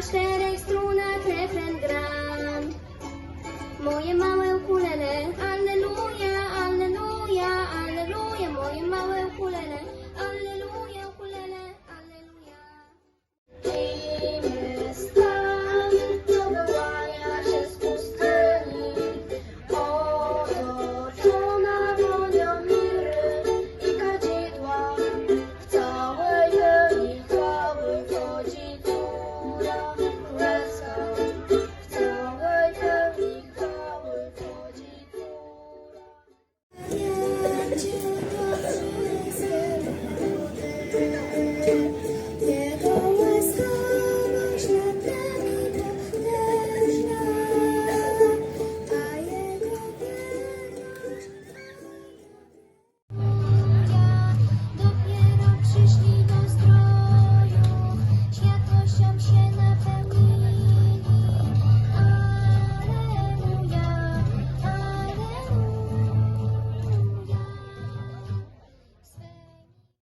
Na czterech strunach refren gram. Moje małe ukulele,